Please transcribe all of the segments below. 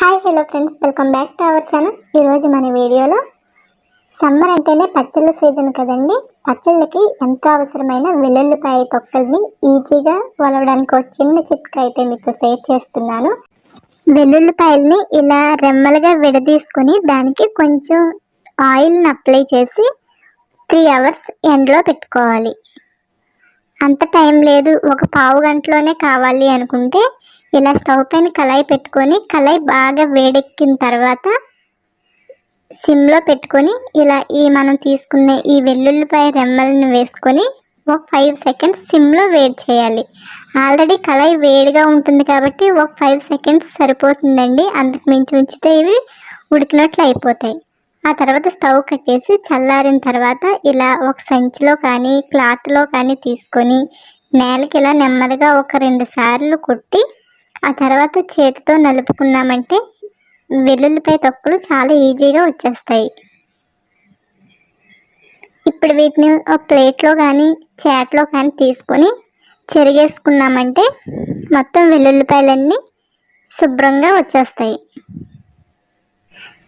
Hi hello friends welcome back to our channel ఈరోజు మన వీడియోలో సమ్మర్ అంటేనే పచ్చళ్ళ సీజన్ కదండి. పచ్చళ్ళకి ఎంతో అవసరమైన వెల్లుల్లిపాయ తొక్కల్ని ఈజీగా వలవడానికి ఒక చిన్న చిట్కా అయితే మీతో షేర్ చేస్తున్నాను. వెల్లుల్లిపాయల్ని ఇలా రెమ్మలుగా విడదీసుకొని దానికి కొంచెం ఆయిల్ని అప్లై చేసి త్రీ అవర్స్ ఎండలో పెట్టుకోవాలి. అంత టైం లేదు. ఒక పావు గంటలోనే కావాలి అనుకుంటే ఇలా స్టవ్ పైన కళాయి పెట్టుకొని కళాయి బాగా వేడెక్కిన తర్వాత సిమ్లో పెట్టుకొని ఇలా ఈ మనం తీసుకునే ఈ వెల్లుల్లిపాయ రెమ్మలను వేసుకొని ఒక ఫైవ్ సెకండ్స్ సిమ్లో వేడి చేయాలి. ఆల్రెడీ కళాయి వేడిగా ఉంటుంది కాబట్టి ఒక ఫైవ్ సెకండ్స్ సరిపోతుందండి. అందుకు మించి ఉంచితే ఇవి ఉడికినట్లు అయిపోతాయి. ఆ తర్వాత స్టవ్ కట్టేసి చల్లారిన తర్వాత ఇలా ఒక సంచిలో కానీ క్లాత్లో కానీ తీసుకొని నేలకి ఇలా నెమ్మదిగా ఒక రెండు సార్లు కొట్టి ఆ తర్వాత చేతితో నలుపుకున్నామంటే వెల్లుల్లిపాయ తొక్కలు చాలా ఈజీగా వచ్చేస్తాయి. ఇప్పుడు వీటిని ఒక ప్లేట్లో కానీ చేట్లో కానీ తీసుకొని చెరిగేసుకున్నామంటే మొత్తం వెల్లుల్లిపాయలన్నీ శుభ్రంగా వచ్చేస్తాయి.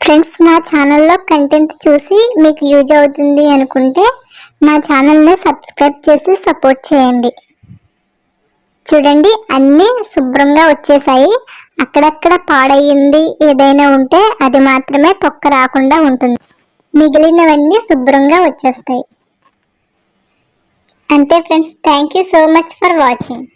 ఫ్రెండ్స్ నా ఛానల్లో కంటెంట్ చూసి మీకు యూజ్ అవుతుంది అనుకుంటే నా ఛానల్ని సబ్స్క్రైబ్ చేసి సపోర్ట్ చేయండి. చూడండి అన్నీ శుభ్రంగా వచ్చేసాయి. అక్కడక్కడ పాడయ్యింది ఏదైనా ఉంటే అది మాత్రమే తొక్క రాకుండా ఉంటుంది. మిగిలినవన్నీ శుభ్రంగా వచ్చేస్తాయి. అంతే friends thank you so much for watching.